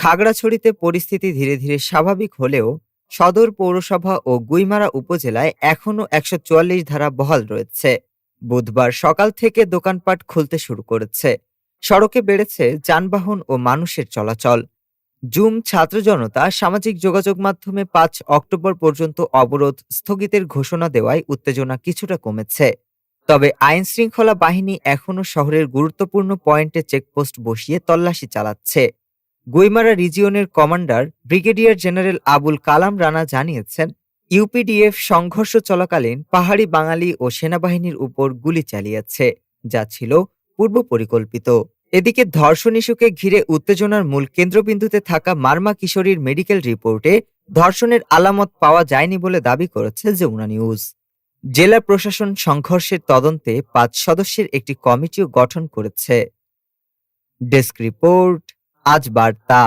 খাগড়াছড়িতে পরিস্থিতি ধীরে ধীরে স্বাভাবিক হলেও সদর পৌরসভা ও গুইমারা উপজেলায় এখনও একশো চুয়াল্লিশ ধারা বহাল রয়েছে। বুধবার সকাল থেকে দোকানপাট খুলতে শুরু করেছে। সড়কে বেড়েছে যানবাহন ও মানুষের চলাচল। জুম ছাত্র জনতা সামাজিক যোগাযোগ মাধ্যমে পাঁচ অক্টোবর পর্যন্ত অবরোধ স্থগিতের ঘোষণা দেওয়ায় উত্তেজনা কিছুটা কমেছে। তবে আইন শৃঙ্খলা বাহিনী এখনও শহরের গুরুত্বপূর্ণ পয়েন্টে চেকপোস্ট বসিয়ে তল্লাশি চালাচ্ছে। Guimara রিজিয়নের commander brigadier general Abul Kalam Rana জানিয়েছেন ইউপিডিএফ সংঘর্ষ চলাকালীন পাহাড়ি বাঙালি ও সেনাবাহিনীর উপর গুলি চালিয়েছে, যা ছিল পূর্ব পরিকল্পিত। এদিকে ধর্ষণ ইস্যুকে ঘিরে উত্তেজনার মূল কেন্দ্রবিন্দুতে থাকা মার্মা কিশোরীর মেডিকেল রিপোর্টে ধর্ষণের আলামত পাওয়া যায়নি বলে দাবি করেছে যমুনা নিউজ। জেলা প্রশাসন সংঘর্ষের তদন্তে পাঁচ সদস্যের একটি কমিটিও গঠন করেছে। ডেস্ক রিপোর্ট आज वार्ता